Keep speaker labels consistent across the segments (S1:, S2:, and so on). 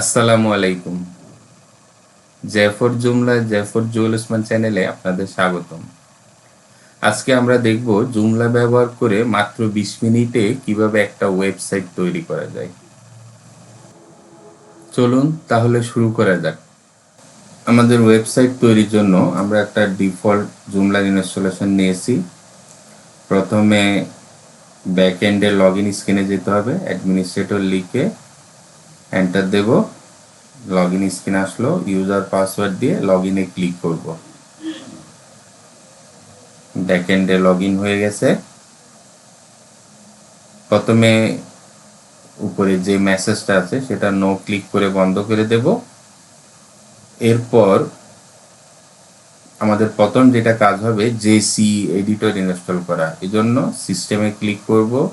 S1: আসসালামু আলাইকুম। জেফর জুমলা জেফর জুয়েল ওসমান চ্যানেলে আপনাদের স্বাগতম। আজকে আমরা দেখব জুমলা ব্যবহার করে মাত্র বিশ মিনিটে কীভাবে একটা ওয়েবসাইট তৈরি করা যায়। চলুন তাহলে শুরু করা যাক। আমাদের ওয়েবসাইট তৈরির জন্য আমরা একটা ডিফল্ট জুমলা ইনস্টলেশন নিয়েছি। প্রথমে ব্যাক এন্ডে লগ ইন স্ক্রিনে যেতে হবে অ্যাডমিনিস্ট্রেটর লিখে এন্টার দেব। লগ ইন স্ক্রিন আসলো। ইউজার পাসওয়ার্ড দিয়ে লগ ইনে ক্লিক করব। ব্যাকএন্ডে লগ ইন হয়ে গেছে। প্রথমে উপরে যে মেসেজটা আছে, সেটা নো ক্লিক করে বন্ধ করে দেব। এরপর আমাদের প্রথম যেটা কাজ হবে জেসি এডিটর ইনস্টল করা। এজন্য সিস্টেমে ক্লিক করব।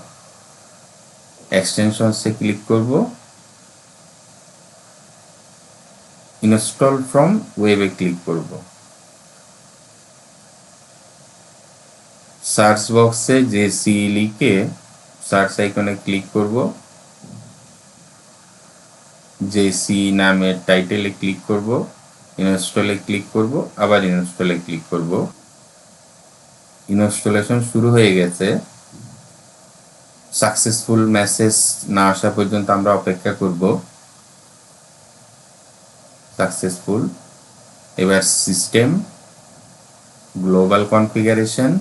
S1: এক্সটেনশনসে ক্লিক করব। ইনস্টল ফ্রম ওয়েবে ক্লিক করব। সার্চ বক্সে যে সি লিখে সার্চ আইকনে ক্লিক করব। যে সি নামের টাইটেলে ক্লিক করব। ইনস্টলে ক্লিক করব, আবার ইনস্টলে ক্লিক করব। ইনস্টলেশন শুরু হয়ে গেছে। সাকসেসফুল মেসেজ না আসা পর্যন্ত আমরা অপেক্ষা করব। সাকসেসফুল এবার সিস্টেম গ্লোবাল কনফিগারেশন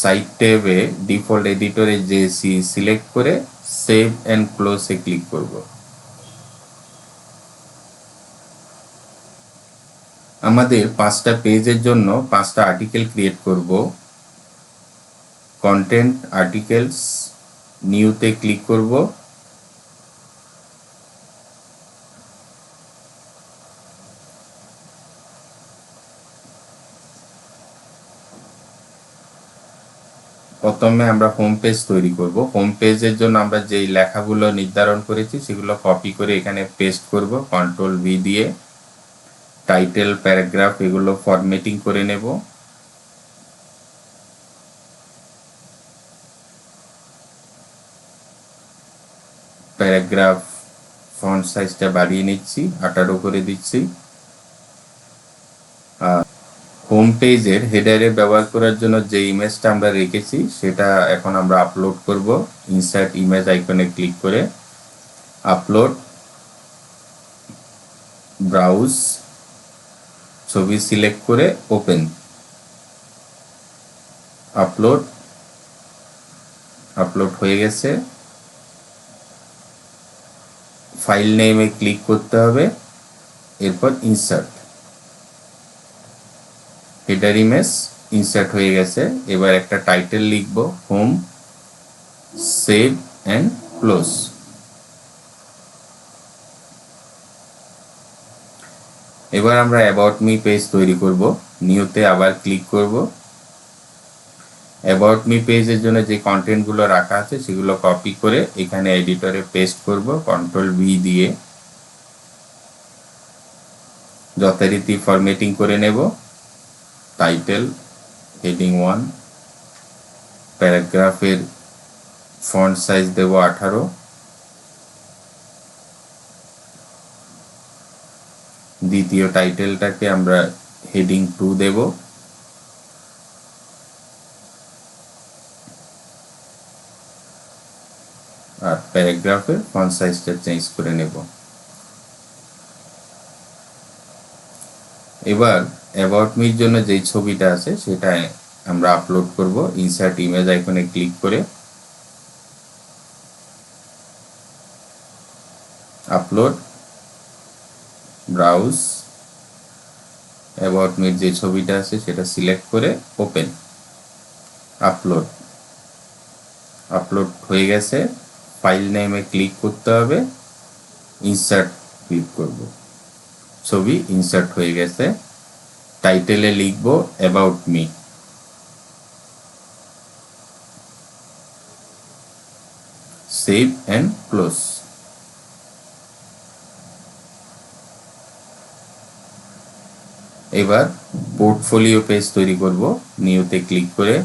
S1: সাইট ট্যাবে ডিফল্ট এডিটরে যে সি সিলেক্ট করে সেভ অ্যান্ড ক্লোজে ক্লিক করব। আমাদের পাঁচটা পেজের জন্য পাঁচটা আর্টিকেল ক্রিয়েট করব। কন্টেন্ট আর্টিকেলস নিউতে ক্লিক করব। প্রথমে আমরা হোম পেজ তৈরি করব। হোম পেজের জন্য আমরা যেই লেখাগুলো নির্ধারণ করেছি, সেগুলো কপি করে এখানে পেস্ট করব। কন্ট্রোল ভি দিয়ে টাইটেল প্যারাগ্রাফ এগুলো ফরম্যাটিং করে নেব। প্যারাগ্রাফ ফন্ট সাইজটা বাড়িয়ে নিচ্ছি, আঠারো করে দিচ্ছি। হোম পেজের হেডারে ব্যবহার করার জন্য যে ইমেজটা আমরা রেখেছি, সেটা এখন আমরা আপলোড করব। ইনসার্ট ইমেজ আইকনে ক্লিক করে আপলোড ব্রাউজ ছবি সিলেক্ট করে ওপেন আপলোড আপলোড হয়ে গেছে। ফাইল নেমে ক্লিক করতে হবে, এরপর ইনসার্ট হেডার ইমেজ ইনসার্ট হয়ে গেছে, এবার একটা টাইটেল লিখব হোম সেভ অ্যান্ড ক্লোজ এবার আমরা অ্যাবাউট মি পেজ তৈরি করব নিউতে আবার ক্লিক করব। অ্যাবাউট মি পেজের জন্য যে কন্টেন্টগুলো রাখা আছে, সেগুলো কপি করে এখানে এডিটরে পেস্ট করব কন্ট্রোল ভি দিয়ে। যথারীতি ফরম্যাটিং করে নেব। টাইটেল হেডিং ওয়ান প্যারাগ্রাফের ফন্ট সাইজ দেব আঠারো। দ্বিতীয় টাইটেলটাকে আমরা হেডিং টু দেব আর প্যারাগ্রাফের ফন্ট সাইজটা চেঞ্জ করে নেব। এবার অ্যাবাউট মির জন্য যেই ছবিটা আছে সেটা আমরা আপলোড করব। ইনসার্ট ইমেজ আইকনে ক্লিক করে। আপলোড ব্রাউজ অ্যাবাউট মির যে ছবিটা আছে সেটা সিলেক্ট করে ওপেন আপলোড আপলোড হয়ে গেছে। ফাইল নেমে ক্লিক করতে হবে ইনসার্ট ক্লিক করব। ছবি ইনসার্ট হয়ে গেছে টাইটেলে লিখব about me save and close এবার পোর্টফোলিও পেজ তৈরি করব নিউতে ক্লিক করে।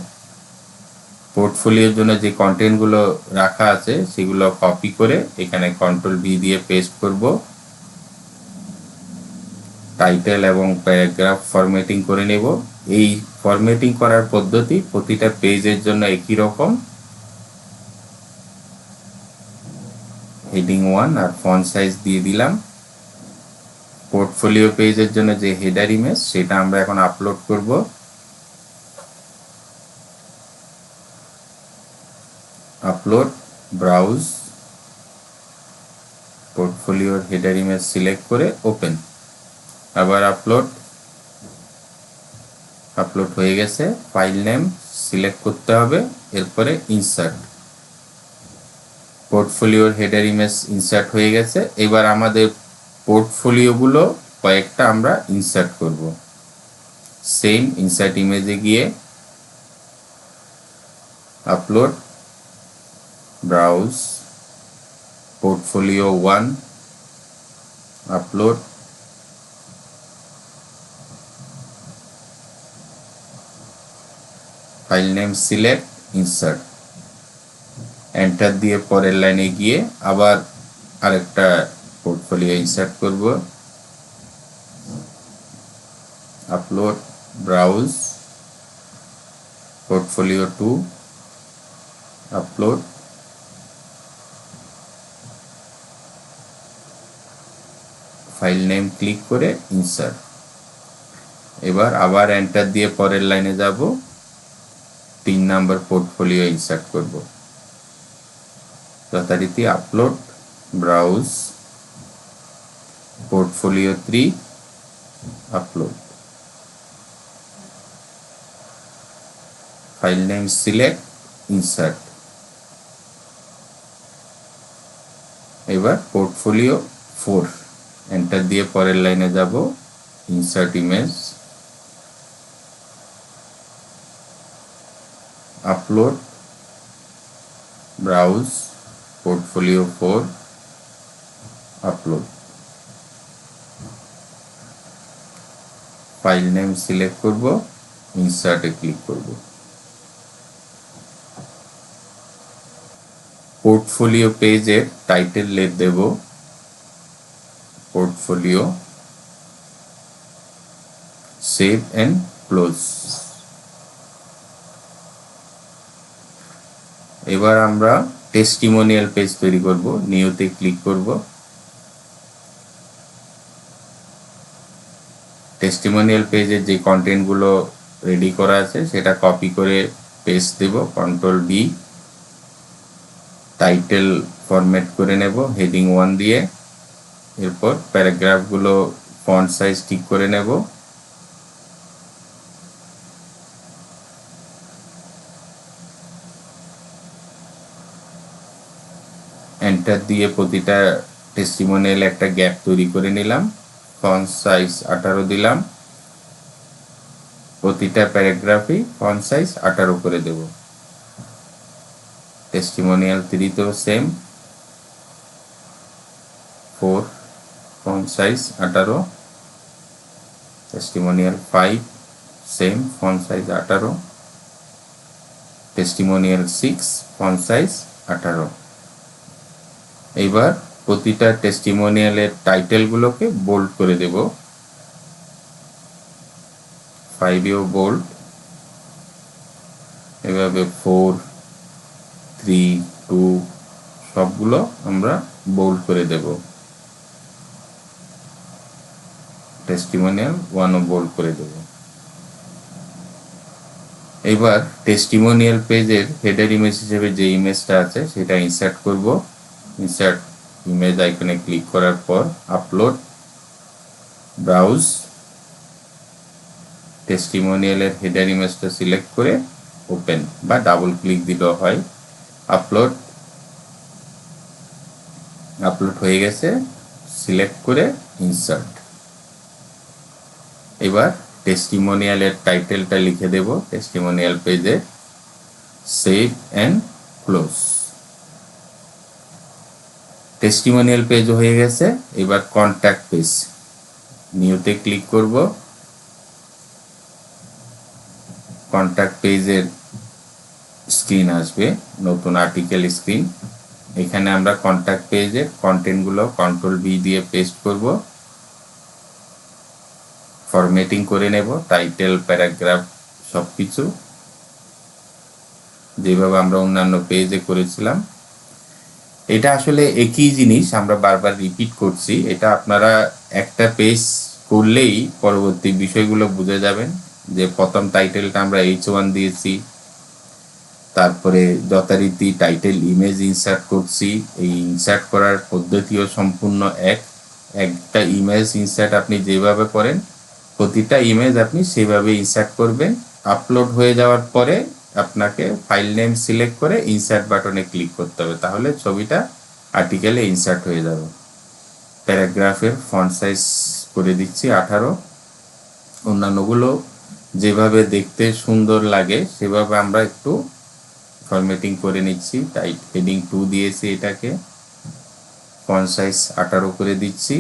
S1: পোর্টফোলিওর জন্য যে কন্টেন্টগুলো রাখা আছে, সেগুলো কপি করে এখানে কন্ট্রোল ভি দিয়ে পেস্ট করব। টাইটেল এবং প্যারাগ্রাফ ফরম্যাটিং করে নেব। এই ফরম্যাটিং করার পদ্ধতি প্রতিটা পেজের জন্য একই রকম। হেডিং ওয়ান আর ফন্ট সাইজ দিয়ে দিলাম। পোর্টফোলিও পেজের জন্য যে হেডার ইমেজ সেটা আমরা এখন আপলোড করব। আপলোড ব্রাউজ পোর্টফোলিওর হেডার ইমেজ সিলেক্ট করে ওপেন আবার আপলোড আপলোড হয়ে গেছে ফাইল নেম সিলেক্ট করতে হবে এরপরে ইনসার্ট পোর্টফোলিওর হেডার ইমেজ ইনসার্ট হয়ে গেছে এবার আমাদের পোর্টফোলিওগুলো কয়েকটা আমরা ইনসার্ট করব সেম ইনসার্ট ইমেজে গিয়ে upload browse portfolio one upload file name select insert enter দিয়ে পরের লাইনে গিয়ে আবার আরেকটা পোর্টফোলিও ইনসার্ট করব। Upload browse portfolio two upload file name click করে ইনসার্ট এবার আবার এন্টার দিয়ে পরের লাইনে যাব। তিন নাম্বার পোর্টফোলিও ইনসার্ট করব। যথারীতি upload browse portfolio three upload file name select insert এবার পোর্টফোলিও ফোর এন্টার দিয়ে পরের লাইনে যাব। Insert image upload browse portfolio 4 upload file name select করব। ইনসার্টে ক্লিক করব। পোর্টফোলিও পেজের টাইটেল লেট দেব। পোর্টফোলিও সেভ এন্ড ক্লোজ এবার আমরা টেস্টিমোনিয়াল পেজ তৈরি করব নিউতে ক্লিক করব। টেস্টিমোনিয়াল পেজের যে কন্টেন্টগুলো রেডি করা আছে, সেটা কপি করে পেস্ট দেব কন্ট্রোল বি টাইটেল ফরম্যাট করে নেব হেডিং ওয়ান দিয়ে। এরপর প্যারাগ্রাফগুলো ফন্ট সাইজ ঠিক করে নেব। এন্টার দিয়ে প্রতিটা টেস্টিমোনিয়াল একটা গ্যাপ তৈরি করে নিলাম। ফন্ট সাইজ আঠারো দিলাম। প্রতিটা প্যারাগ্রাফে ফন্ট সাইজ আঠারো করে দেব। টেস্টিমোনিয়াল থ্রিতেও সেম ফোর ফন্ট সাইজ আঠারো। Testimonial five same font size আঠারো। টেস্টিমোনিয়াল সিক্স ফন্ট সাইজ আঠারো। এইবার প্রতিটা টেস্টিমোনিয়ালের টাইটেলগুলোকে বোল্ড করে দেব। ফাইভেও বোল্ড এভাবে ফোর থ্রি টু সবগুলো আমরা বোল্ড করে দেব। টেস্টিমোনিয়াল ওয়ানও বোল্ড করে দেব। এবার টেস্টিমোনিয়াল পেজের হেডার ইমেজ হিসেবে যে ইমেজটা আছে, সেটা ইনসার্ট করব। ইনসার্ট ইমেজ আইকনে ক্লিক করার পর আপলোড ব্রাউজ টেস্টিমোনিয়ালের হেডার ইমেজটা সিলেক্ট করে ওপেন বা ডাবল ক্লিক দিলেও হয়। আপলোড আপলোড হয়ে গেছে সিলেক্ট করে ইনসার্ট এবার টেস্টিমোনিয়ালের টাইটেলটা লিখে দেব টেস্টিমোনিয়াল পেজে save and close testimonial page হয়ে গেছে, এবার কন্ট্যাক্ট পেজ নিউতে ক্লিক করব। কন্ট্যাক্ট পেজের স্ক্রিন আসবে, নতুন আর্টিকেল স্ক্রিন এখানে আমরা কন্ট্যাক্ট পেজের কন্টেন্টগুলো কন্ট্রোল বি দিয়ে পেস্ট করব। ফরম্যাটিং করে নেব টাইটেল প্যারাগ্রাফ সব কিছু যেভাবে আমরা অন্যান্য পেজে করেছিলাম। এটা আসলে একই জিনিস, আমরা বারবার রিপিট করছি। এটা আপনারা একটা পেজ করলেই পরবর্তী বিষয়গুলো বুঝে যাবেন যে প্রথম টাইটেলটা আমরা এইচ ওয়ান দিয়েছি, তারপরে যথারীতি টাইটেল ইমেজ ইনসার্ট করছি। এই ইনসার্ট করার পদ্ধতিও সম্পূর্ণ এক। একটা ইমেজ ইনসার্ট আপনি যেভাবে করেন প্রতিটা ইমেজ আপনি সেভাবে ইনসার্ট করবেন। আপলোড হয়ে যাওয়ার পরে আপনাকে ফাইল নেম সিলেক্ট করে ইনসার্ট বাটনে ক্লিক করতে হবে। তাহলে ছবিটা আর্টিকেলে ইনসার্ট হয়ে যাবে। প্যারাগ্রাফের ফন্ট সাইজ করে দিচ্ছি আঠারো। অন্যান্যগুলো যেভাবে দেখতে সুন্দর লাগে, সেভাবে আমরা একটু ফরম্যাটিং করে নিচ্ছি। টাইট হেডিং টু দিয়েছি এটাকে। ফন্ট সাইজ আঠারো করে দিচ্ছি।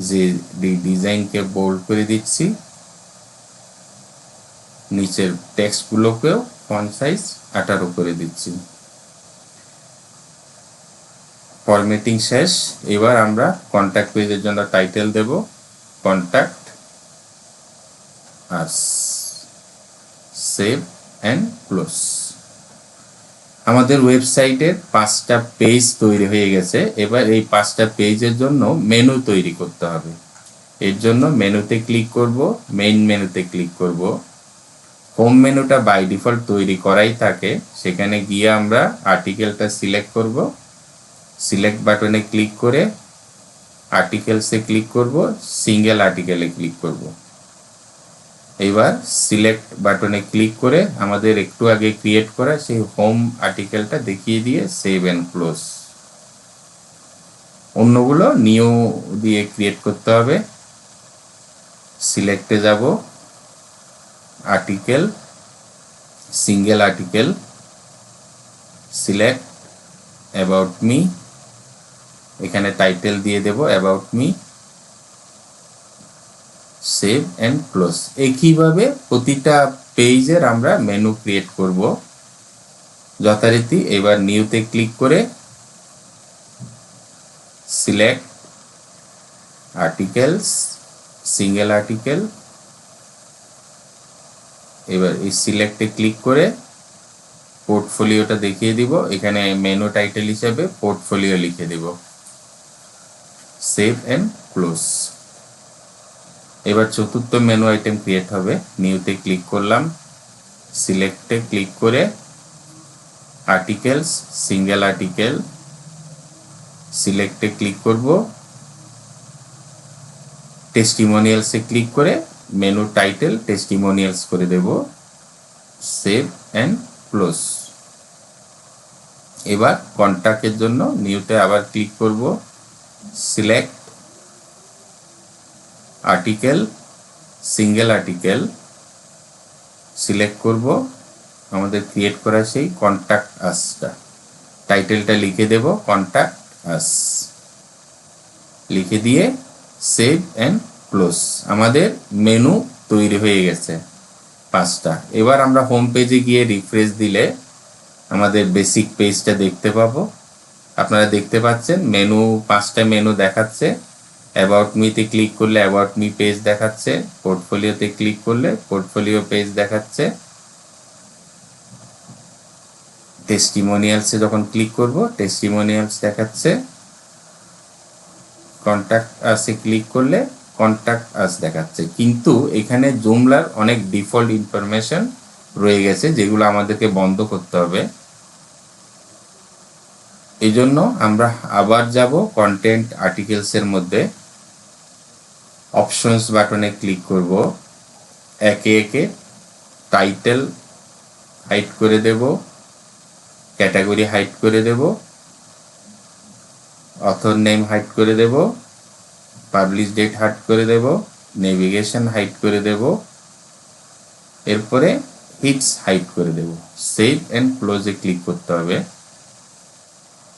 S1: যে ডিজাইনকে বোল্ড করে দিচ্ছি। নিচের টেক্সটগুলোকেও ফন্ট সাইজ আঠারো করে দিচ্ছি। ফরম্যাটিং শেষ। এবার আমরা কন্ট্যাক্ট পেজের জন্য title Dev. Contact us save and close আমাদের ওয়েবসাইটের পাঁচটা পেজ তৈরি হয়ে গেছে। এবার এই পাঁচটা পেজের জন্য মেনু তৈরি করতে হবে। এর জন্য মেনুতে ক্লিক করব মেইন মেনুতে ক্লিক করব। হোম মেনুটা বাই ডিফল্ট তৈরি করাই থাকে। সেখানে গিয়ে আমরা আর্টিকেলটা সিলেক্ট করব। সিলেক্ট বাটনে ক্লিক করে আর্টিকেলসে ক্লিক করব সিঙ্গেল আর্টিকেলে ক্লিক করব। এবার সিলেক্ট বাটনে ক্লিক করে আমাদের একটু আগে ক্রিয়েট করা সেই হোম আর্টিকেলটা দেখিয়ে দিয়ে সেভ অ্যান্ড ক্লোজ অন্যগুলো নিউ দিয়ে ক্রিয়েট করতে হবে। সিলেক্টে যাব। Article single article select about me এখানে টাইটেল দিয়ে দেব about me save and close একইভাবে প্রতিটা পেজের আমরা মেনু ক্রিয়েট করব। যথারীতি এবার নিউতে ক্লিক করে সিলেক্ট আর্টিকেলস সিঙ্গেল আর্টিকেল এবার এই সিলেক্টে ক্লিক করে পোর্টফোলিওটা দেখিয়ে দিব। এখানে মেনু টাইটেল হিসাবে পোর্টফোলিও লিখে দিব। সেভ অ্যান্ড ক্লোজ এবার চতুর্থ মেনু আইটেম ক্রিয়েট হবে। নিউতে ক্লিক করলাম। সিলেক্টে ক্লিক করে আর্টিকেলস সিঙ্গেল আর্টিকেল সিলেক্টে ক্লিক করব। টেস্টিমোনিয়ালসে ক্লিক করে মেনু টাইটেল টেস্টিমোনিয়ালস করে দেব। সেভ অ্যান্ড ক্লোজ এবার কন্ট্যাক্টের জন্য নিউতে আবার ক্লিক করব। Select article single article select করব। আমাদের ক্রিয়েট করা সেই কন্ট্যাক্ট আসটা টাইটেলটা লিখে দেব কন্ট্যাক্ট আস লিখে দিয়ে সেভ অ্যান্ড ক্লোজ আমাদের মেনু তৈরি হয়ে গেছে পাঁচটা। এবার আমরা হোম পেজে গিয়ে রিফ্রেশ দিলে আমাদের বেসিক পেজটা দেখতে পাবো। আপনারা দেখতে পাচ্ছেন মেনু পাঁচটা মেনু দেখাচ্ছে। অ্যাবাউট মিতে ক্লিক করলে অ্যাবাউট মি পেজ দেখাচ্ছে পোর্টফোলিওতে ক্লিক করলে পোর্টফোলিও পেজ দেখাচ্ছে। টেস্টিমোনিয়ালসে যখন ক্লিক করব টেস্টিমোনিয়ালস দেখাচ্ছে। কন্ট্যাক্ট আসে ক্লিক করলে কন্ট্যাক্ট আস দেখাচ্ছে। কিন্তু এখানে জুমলার অনেক ডিফল্ট ইনফরমেশন রয়ে গেছে, যেগুলো আমাদেরকে বন্ধ করতে হবে। এই জন্য আমরা আবার যাব কন্টেন্ট আর্টিকেলসের মধ্যে। অপশনস বাটনে ক্লিক করব। একে একে টাইটেল হাইট করে দেব। ক্যাটাগরি হাইট করে দেব। অথর নেম হাইট করে দেব। পাবলিশ ডেট হাইট করে দেব। নেভিগেশন হাইট করে দেব। এরপরে হিটস হাইট করে দেব। সেভ অ্যান্ড ক্লোজে ক্লিক করতে হবে।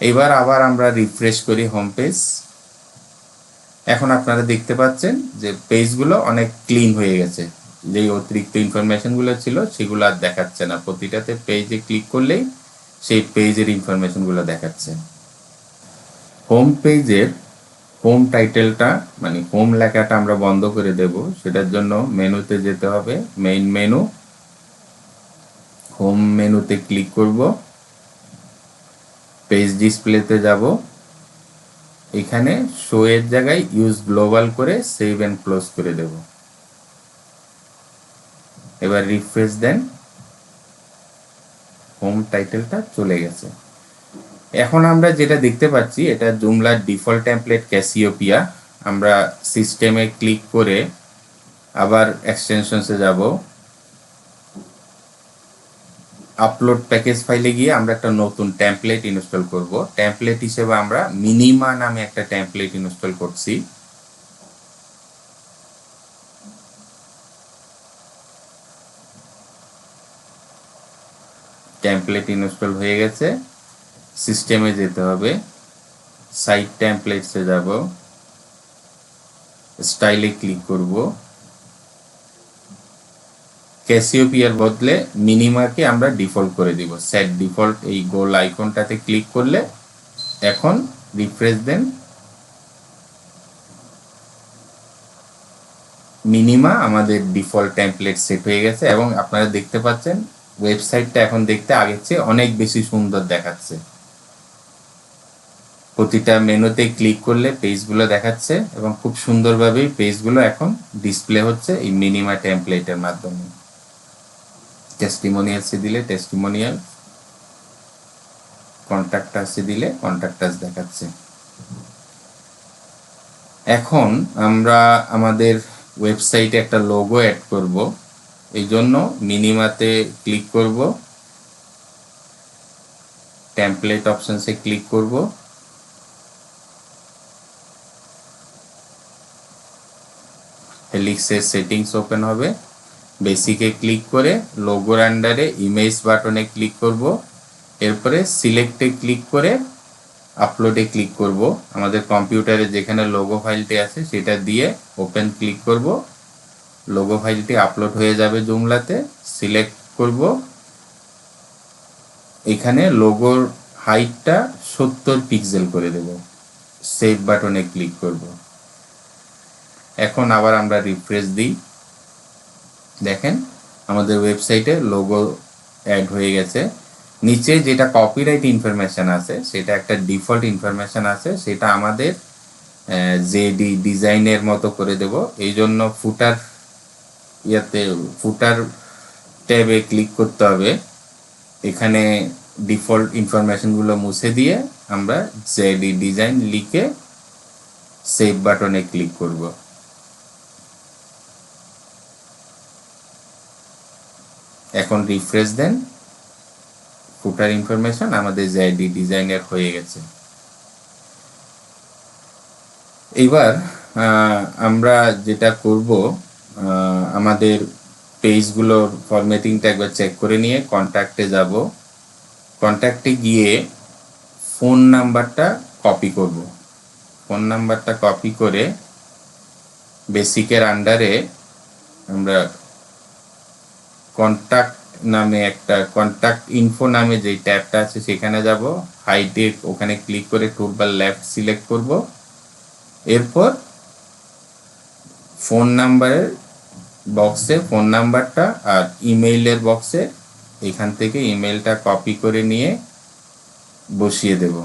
S1: এবার আবার আমরা রিফ্রেশ করি হোম পেজ এখন আপনারা দেখতে পাচ্ছেন যে পেজগুলো অনেক ক্লিন হয়ে গেছে। যে অতিরিক্ত ইনফরমেশনগুলো ছিল, সেগুলো আর দেখাচ্ছে না। প্রতিটাতে পেজে ক্লিক করলেই সেই পেজের ইনফরমেশনগুলো দেখাচ্ছে। হোম পেজের হোম টাইটেলটা মানে হোম লেখাটা আমরা বন্ধ করে দেব। সেটার জন্য মেনুতে যেতে হবে মেইন মেনু হোম মেনুতে ক্লিক করব। পেজ ডিসপ্লেতে যাব। এখানে শো এর জায়গায় ইউজ গ্লোবাল করে সেভ এন্ড ক্লোজ করে দেব। এবার রিফ্রেশ দেন। হোম টাইটেলটা চলে গেছে। এখন আমরা যেটা দেখতে পাচ্ছি, এটা জুমলার ডিফল্ট টেমপ্লেট ক্যাসিওপিয়া আমরা সিস্টেমে ক্লিক করে আবার এক্সটেনশনসে যাব। আপলোড প্যাকেজ ফাইলে গিয়ে আমরা একটা নতুন টেমপ্লেট ইনস্টল করব। টেমপ্লেট হিসেবে আমরা মিনিমা নামে একটা টেমপ্লেট ইনস্টল করছি। টেমপ্লেট ইনস্টল হয়ে গেছে। সিস্টেমে যেতে হবে। সাইট টেমপ্লেটসে যাব। স্টাইলে ক্লিক করব। ক্যাসিওপিয়ার বদলে মিনিমাকে আমরা ডিফল্ট করে দিব। সেট ডিফল্ট এই গোল আইকনটাতে ক্লিক করলে এখন রিফ্রেশ দেন মিনিমা আমাদের ডিফল্ট টেমপ্লেট সেট হয়ে গেছে এবং আপনারা দেখতে পাচ্ছেন ওয়েবসাইটটা এখন দেখতে আগের চেয়ে অনেক বেশি সুন্দর দেখাচ্ছে। প্রতিটা মেনুতে ক্লিক করলে পেজগুলো দেখাচ্ছে এবং খুব সুন্দরভাবেই পেজগুলো এখন ডিসপ্লে হচ্ছে এই মিনিমা টেমপ্লেটের মাধ্যমে। টেস্টিমোনিয়ালসে দিলে টেস্টিমোনিয়াল কন্ট্যাক্টার্সে দিলে কন্ট্যাক্টার্স দেখাচ্ছে। এখন আমরা আমাদের ওয়েবসাইটে একটা লোগো অ্যাড করব, এই জন্য মিনিমাতে ক্লিক করব টেমপ্লেট অপশনসে ক্লিক করব। হেলিক্সের সেটিংস ওপেন হবে। বেসিকে ক্লিক করে লোগোর আন্ডারে ইমেজ বাটনে ক্লিক করব। এরপরে সিলেক্টে ক্লিক করে আপলোডে ক্লিক করব। আমাদের কম্পিউটারে যেখানে লোগো ফাইলটি আছে সেটা দিয়ে ওপেন ক্লিক করব। লোগো ফাইলটি আপলোড হয়ে যাবে জুমলাতে। সিলেক্ট করব। এখানে লোগোর হাইটটা সত্তর পিক্সেল করে দেব। সেভ বাটনে ক্লিক করব। এখন আবার আমরা রিফ্রেশ দিই। দেখেন, আমাদের ওয়েবসাইটে লোগো অ্যাড হয়ে গেছে। নিচে যেটা কপিরাইট ইনফরমেশন আছে, সেটা একটা ডিফল্ট ইনফরমেশন আছে, সেটা আমাদের জেডি ডিজাইনের মতো করে দেব। এই জন্য ফুটার ইয়াতে ফুটার ট্যাবে ক্লিক করতে হবে। এখানে ডিফল্ট ইনফরমেশনগুলো মুছে দিয়ে আমরা জেডি ডিজাইন লিখে সেভ বাটনে ক্লিক করব। এখন রিফ্রেশ দেন। ফুটার ইনফরমেশন আমাদের জেডি ডিজাইনের হয়ে গেছে। এবার আমরা যেটা করব আমাদের পেজগুলোর ফরম্যাটিংটা একবার চেক করে নিয়ে কন্ট্যাক্টে যাব। কন্ট্যাক্টে গিয়ে ফোন নাম্বারটা কপি করব। ফোন নাম্বারটা কপি করে বেসিকের আন্ডারে আমরা কন্ট্যাক্ট নামে একটা কন্ট্যাক্ট ইনফো নামে যে ট্যাবটা আছে সেখানে যাব হাইটে ওখানে ক্লিক করে টুলবার লেফট সিলেক্ট করব। এরপর ফোন নাম্বারের বক্সে ফোন নাম্বারটা আর ইমেইলের বক্সে এখান থেকে ইমেলটা কপি করে নিয়ে বসিয়ে দেব।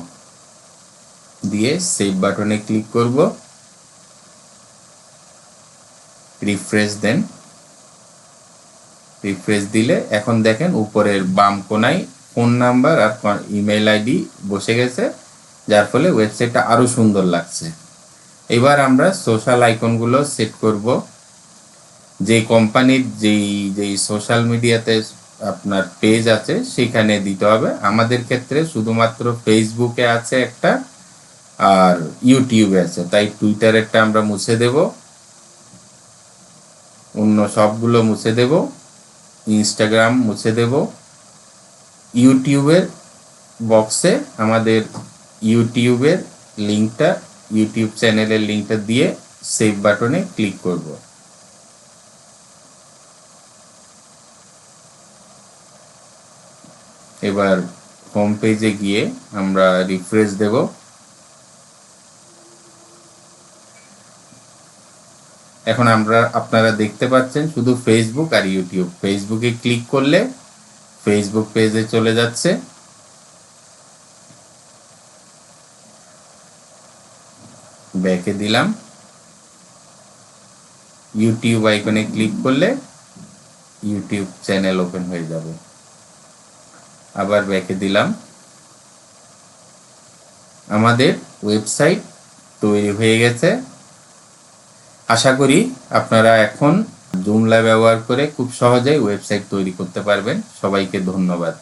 S1: দিয়ে সেভ বাটনে ক্লিক করব। রিফ্রেশ দেন রিফ্রেশ দিলে এখন দেখেন উপরের বাম কোনায় ফোন নাম্বার আর ইমেল আইডি বসে গেছে, যার ফলে ওয়েবসাইটটা আরও সুন্দর লাগছে। এবার আমরা সোশ্যাল আইকনগুলো সেট করব। যে কোম্পানির যেই যেই সোশ্যাল মিডিয়াতে আপনার পেজ আছে, সেখানে দিতে হবে। আমাদের ক্ষেত্রে শুধুমাত্র ফেসবুকে আছে একটা, আর ইউটিউবে আছে। তাই টুইটারেরটা আমরা মুছে দেব। অন্য সবগুলো মুছে দেব। ইনস্টাগ্রাম মুছে দেব। ইউটিউবের বক্সে আমাদের ইউটিউবের লিঙ্কটা ইউটিউব চ্যানেলের লিঙ্কটা দিয়ে সেভ বাটনে ক্লিক করব। এবার হোম পেজে গিয়ে আমরা রিফ্রেশ দেবো। এখন আমরা আপনারা দেখতে পাচ্ছেন শুধু ফেসবুক আর ইউটিউব ফেসবুকে ক্লিক করলে ফেসবুক পেজে চলে যাচ্ছে। ব্যাকে দিলাম। ইউটিউব আইকনে ক্লিক করলে ইউটিউব চ্যানেল ওপেন হয়ে যাবে। আবার ব্যাকে দিলাম। আমাদের ওয়েবসাইট তৈরি হয়ে গেছে। আশা করি আপনারা এখন জুমলা ব্যবহার করে খুব সহজেই ওয়েবসাইট তৈরি করতে পারবেন। সবাইকে ধন্যবাদ।